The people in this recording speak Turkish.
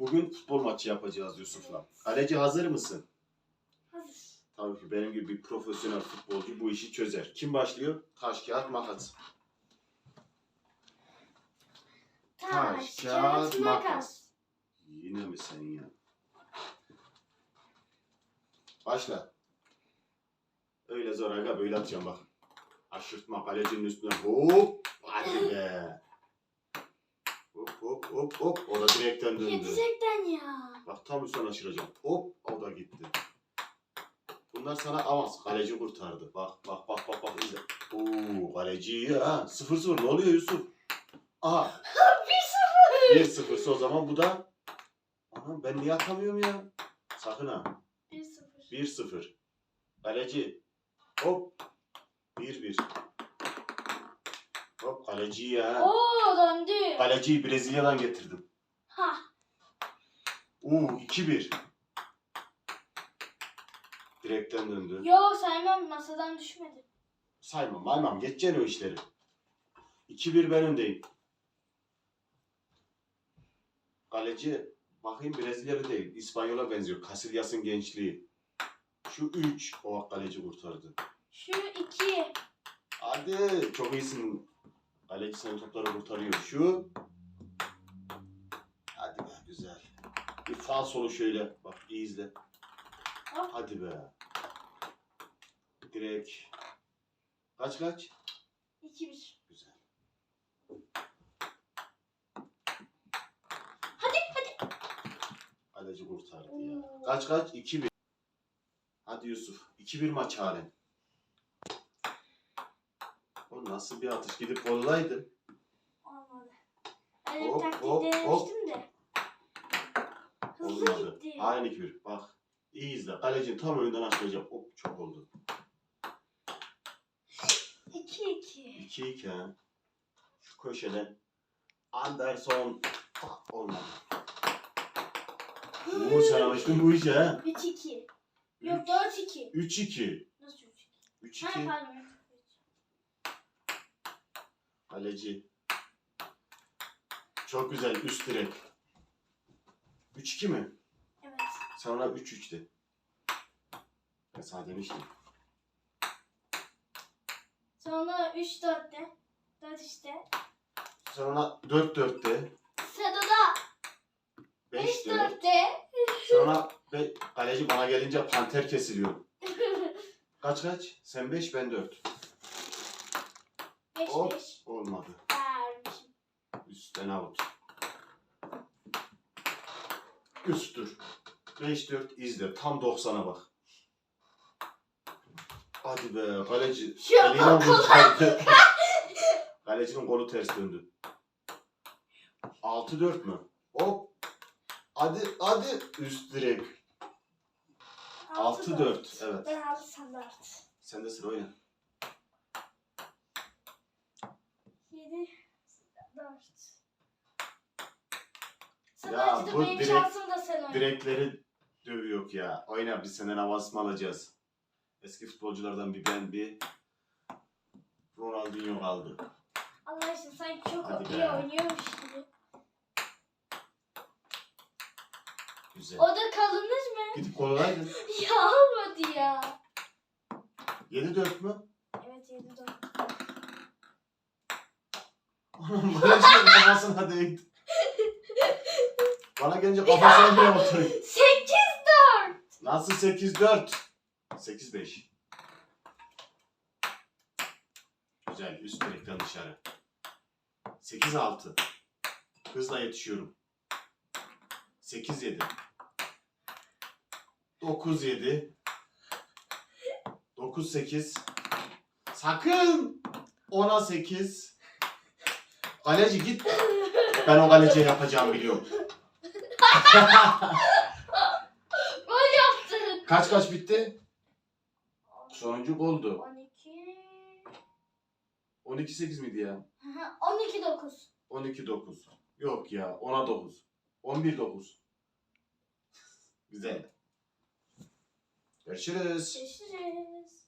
Bugün futbol maçı yapacağız Yusuf'la. Kaleci hazır mısın? Hazır. Tabii ki benim gibi bir profesyonel futbolcu bu işi çözer. Kim başlıyor? Taş, kağıt, makas. Taş, kağıt, makas. Yine mi sen ya? Başla. Öyle zor aga böyle atacağım bak. Aşırtma kalecinin üstüne hop. Hadi be. Hop hop. O da direkten döndü. Yedizekten ya. Bak tam üstten aşıracağım. Hop o da gitti. Bunlar sana avans. Kaleci kurtardı. Bak bak bak bak bak izle. Oo kaleci ha. 0-0 ne oluyor Yusuf? Aha. 1-0. 1-0 o zaman bu da Anam ben niye atamıyorum ya? Sakın ha. 1-0. 1-0. Kaleci. Hop. 1-1. Hop kaleci ya. Oo döndü. Kaleciyi Brezilya'dan getirdim. Ha. Oo 2-1. Direkten döndü. Yo saymam masadan düşmedi. Saymam maymam geçeceksin o işleri. 2-1 ben öndeyim. Kaleci bakayım Brezilyalı değil. İspanyola benziyor. Casillas'ın gençliği. Şu 3 o kaleci kurtardı. Şu 2. Hadi çok iyisin. Senin topları kurtarıyor. Şu. Hadi be güzel. Bir fal solu şöyle. Bak iyi izle. Hop. Hadi be. Direkt. Kaç kaç? 2-1. Güzel. Hadi hadi. Kaleci kurtardı ya. Kaç kaç? 2-1. Hadi Yusuf. 2-1 maç halen. O nasıl bir atış? Gidip goldaydı. Olmadı. Öyle Hop, taktik hop, denemiştim de. Hızlı Olmadı. gitti. Halen 2-1. Bak. İyi izle. Kalecinin tam önünden açılacak. Hop çok oldu. 2-2. 2-2 ha. Şu köşeden. Anderson. Ah, Olmadı. Oo sen alıştın bu işe ha. 3-2. Yok 4-2. 3-2. Nasıl 3-2? Ha 3-2. pardon. Kaleci. Çok güzel. Üst direk. 3-2 mi? Evet. Sonra 3-3'tü. Ben sana demiştim. Sonra 3-4'te. 4 işte. Sonra 4-4'te. Sırada 5-4. 5-4'te. Sonra be, kaleci bana gelince panter kesiliyor. Kaç kaç? Sen 5 ben 4. Hop. 5-5. Olmadı. Vermişim. Üstten out. Üsttür. 5-4 izle. Tam 90'a bak. Hadi be kaleci. Şu Eline an vurdu. Kalecinin kolu ters döndü. 6-4 mü? Hop. Hadi hadi. Üst direk. 6-4. Evet. Ben aldım sen de at. Sen de sıra oyna. 7 4 Sen Ya acıdı bu benim direkt- şansım da sen oyna. Direkleri dövüyor ya. Oyna biz senden avans mı alacağız? Eski futbolculardan bir ben bir Ronaldinho kaldı. Allah aşkına sanki çok Hadi iyi be. oynuyormuş gibi. Güzel. O da kalınır mı? Gidip koladaydın. Ya olmadı ya. 7-4 mü? Evet 7 4. Bana şey kafasına değdi. Bana gelince kafasına bile oturuyor. 8 Nasıl 8-4? 8-5. Güzel. Üst direkten dışarı. 8-6. Hızla yetişiyorum. 8-7. 9-7. 9-8. Sakın! 10'a 8. Kaleci git. Ben o kaleciye yapacağımı biliyorum. Gol yaptın. Kaç kaç bitti? Sonuncu goldu. 12 12-8 miydi ya? 12 9. 12-9. Yok ya 10'a 9. 11-9. Güzel. Görüşürüz. Görüşürüz.